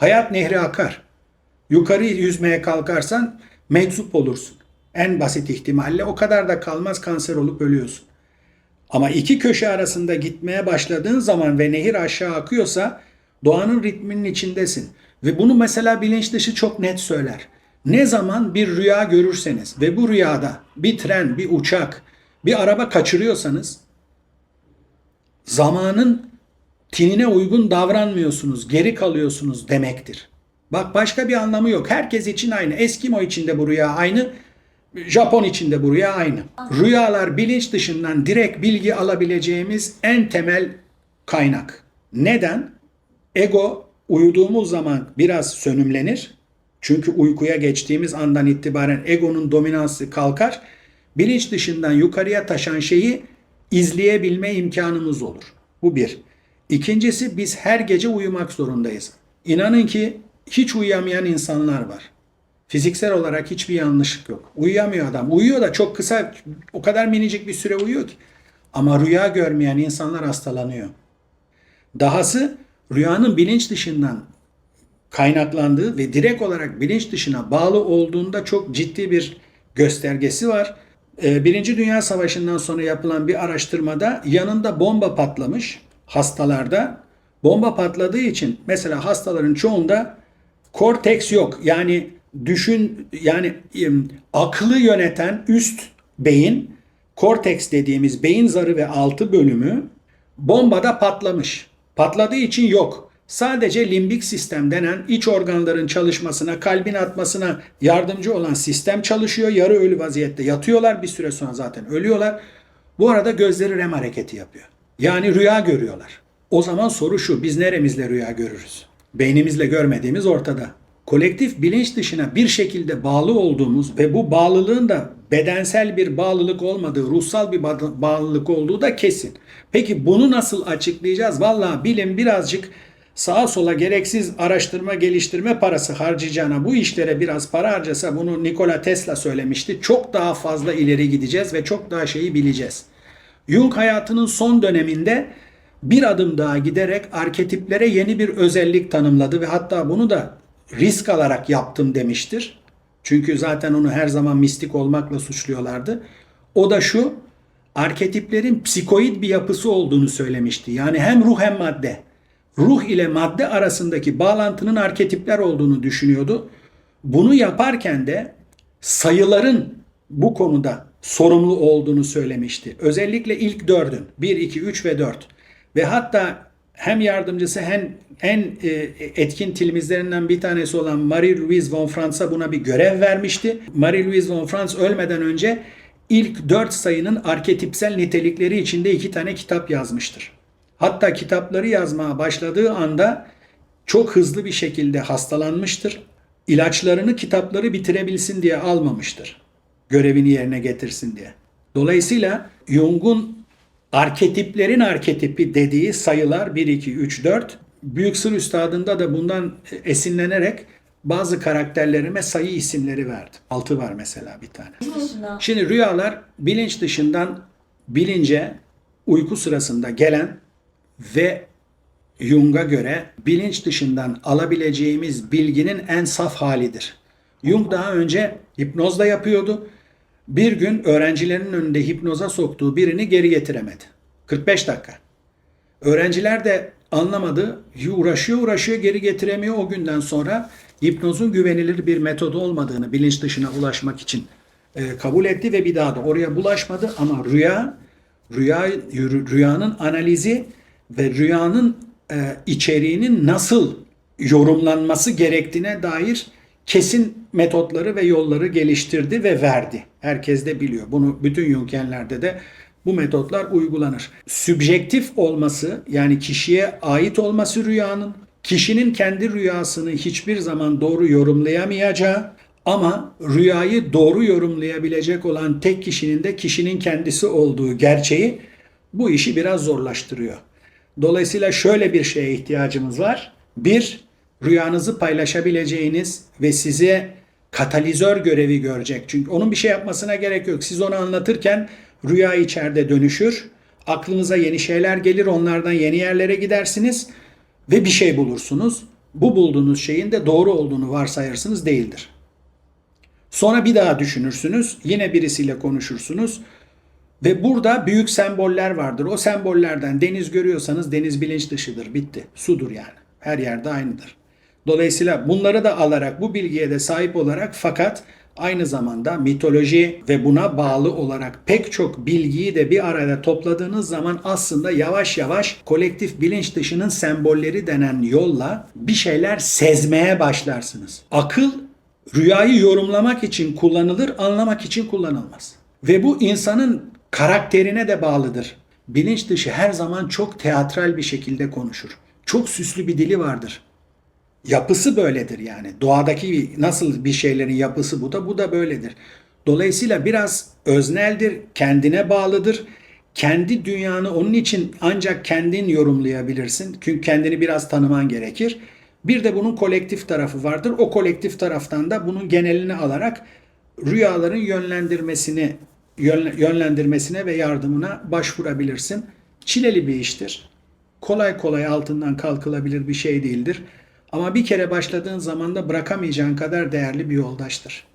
Hayat nehri akar. Yukarı yüzmeye kalkarsan meczup olursun. En basit ihtimalle o kadar da kalmaz kanser olup ölüyorsun. Ama iki köşe arasında gitmeye başladığın zaman ve nehir aşağı akıyorsa doğanın ritminin içindesin. Ve bunu mesela bilinç dışı çok net söyler. Ne zaman bir rüya görürseniz ve bu rüyada bir tren, bir uçak, bir araba kaçırıyorsanız zamanın tinine uygun davranmıyorsunuz, geri kalıyorsunuz demektir. Bak başka bir anlamı yok. Herkes için aynı. Eskimo için de bu rüya aynı. Japon için de bu rüya aynı. Rüyalar bilinç dışından direkt bilgi alabileceğimiz en temel kaynak. Neden? Ego uyuduğumuz zaman biraz sönümlenir. Çünkü uykuya geçtiğimiz andan itibaren egonun dominansı kalkar. Bilinç dışından yukarıya taşan şeyi izleyebilme imkanımız olur. Bu bir. İkincisi biz her gece uyumak zorundayız. İnanın ki hiç uyuyamayan insanlar var. Fiziksel olarak hiçbir yanlışlık yok. Uyuyamıyor adam. Uyuyor da çok kısa, o kadar minicik bir süre uyuyor ki. Ama rüya görmeyen insanlar hastalanıyor. Dahası rüyanın bilinç dışından kaynaklandığı ve direkt olarak bilinç dışına bağlı olduğunda çok ciddi bir göstergesi var. Ee, Birinci Dünya Savaşı'ndan sonra yapılan bir araştırmada yanında bomba patlamış hastalarda. Bomba patladığı için mesela hastaların çoğunda korteks yok. Yani düşün yani aklı yöneten üst beyin korteks dediğimiz beyin zarı ve altı bölümü bombada patlamış. Patladığı için yok. Sadece limbik sistem denen iç organların çalışmasına, kalbin atmasına yardımcı olan sistem çalışıyor. Yarı ölü vaziyette yatıyorlar. Bir süre sonra zaten ölüyorlar. Bu arada gözleri REM hareketi yapıyor. Yani rüya görüyorlar. O zaman soru şu, biz neremizle rüya görürüz? Beynimizle görmediğimiz ortada. Kolektif bilinç dışına bir şekilde bağlı olduğumuz ve bu bağlılığın da bedensel bir bağlılık olmadığı, ruhsal bir ba- bağlılık olduğu da kesin. Peki bunu nasıl açıklayacağız? Vallahi bilim birazcık sağa sola gereksiz araştırma geliştirme parası harcayacağına bu işlere biraz para harcasa bunu Nikola Tesla söylemişti. Çok daha fazla ileri gideceğiz ve çok daha şeyi bileceğiz. Jung hayatının son döneminde bir adım daha giderek arketiplere yeni bir özellik tanımladı ve hatta bunu da risk alarak yaptım demiştir. Çünkü zaten onu her zaman mistik olmakla suçluyorlardı. O da şu, arketiplerin psikoid bir yapısı olduğunu söylemişti. Yani hem ruh hem madde. Ruh ile madde arasındaki bağlantının arketipler olduğunu düşünüyordu. Bunu yaparken de sayıların bu konuda sorumlu olduğunu söylemişti. Özellikle ilk dördün 1, 2, 3 ve 4 ve hatta hem yardımcısı hem en e, etkin tilimizlerinden bir tanesi olan Marie-Louise von Franz'a buna bir görev vermişti. Marie-Louise von Franz ölmeden önce ilk dört sayının arketipsel nitelikleri içinde iki tane kitap yazmıştır. Hatta kitapları yazmaya başladığı anda çok hızlı bir şekilde hastalanmıştır. İlaçlarını kitapları bitirebilsin diye almamıştır. Görevini yerine getirsin diye. Dolayısıyla Jung'un arketiplerin arketipi dediği sayılar 1, 2, 3, 4. Büyük Sır Üstadı'nda da bundan esinlenerek bazı karakterlerime sayı isimleri verdi. 6 var mesela bir tane. Şimdi rüyalar bilinç dışından bilince uyku sırasında gelen ve Jung'a göre bilinç dışından alabileceğimiz bilginin en saf halidir. Jung daha önce hipnozla yapıyordu. Bir gün öğrencilerinin önünde hipnoza soktuğu birini geri getiremedi. 45 dakika. Öğrenciler de anlamadı. Uğraşıyor uğraşıyor geri getiremiyor. O günden sonra hipnozun güvenilir bir metodu olmadığını bilinç dışına ulaşmak için e, kabul etti ve bir daha da oraya bulaşmadı. Ama rüya, rüya rüyanın analizi ve rüyanın e, içeriğinin nasıl yorumlanması gerektiğine dair kesin metotları ve yolları geliştirdi ve verdi. Herkes de biliyor. Bunu bütün Jungianlerde de bu metotlar uygulanır. Sübjektif olması yani kişiye ait olması rüyanın, kişinin kendi rüyasını hiçbir zaman doğru yorumlayamayacağı ama rüyayı doğru yorumlayabilecek olan tek kişinin de kişinin kendisi olduğu gerçeği bu işi biraz zorlaştırıyor. Dolayısıyla şöyle bir şeye ihtiyacımız var. Bir, rüyanızı paylaşabileceğiniz ve size katalizör görevi görecek. Çünkü onun bir şey yapmasına gerek yok. Siz onu anlatırken rüya içeride dönüşür. Aklınıza yeni şeyler gelir, onlardan yeni yerlere gidersiniz ve bir şey bulursunuz. bu bulduğunuz şeyin de doğru olduğunu varsayırsınız değildir. Sonra bir daha düşünürsünüz, yine birisiyle konuşursunuz ve burada büyük semboller vardır. O sembollerden deniz görüyorsanız deniz bilinç dışıdır, bitti. Sudur yani. Her yerde aynıdır. Dolayısıyla bunları da alarak bu bilgiye de sahip olarak fakat aynı zamanda mitoloji ve buna bağlı olarak pek çok bilgiyi de bir arada topladığınız zaman aslında yavaş yavaş kolektif bilinç dışının sembolleri denen yolla bir şeyler sezmeye başlarsınız. Akıl rüyayı yorumlamak için kullanılır, anlamak için kullanılmaz. Ve bu insanın karakterine de bağlıdır. Bilinç dışı her zaman çok teatral bir şekilde konuşur. Çok süslü bir dili vardır. Yapısı böyledir yani. Doğadaki nasıl bir şeylerin yapısı bu da bu da böyledir. Dolayısıyla biraz özneldir, kendine bağlıdır. Kendi dünyanı onun için ancak kendin yorumlayabilirsin. Çünkü kendini biraz tanıman gerekir. Bir de bunun kolektif tarafı vardır. O kolektif taraftan da bunun genelini alarak rüyaların yönlendirmesini yönle- yönlendirmesine ve yardımına başvurabilirsin. Çileli bir iştir. Kolay kolay altından kalkılabilir bir şey değildir. Ama bir kere başladığın zaman da bırakamayacağın kadar değerli bir yoldaştır.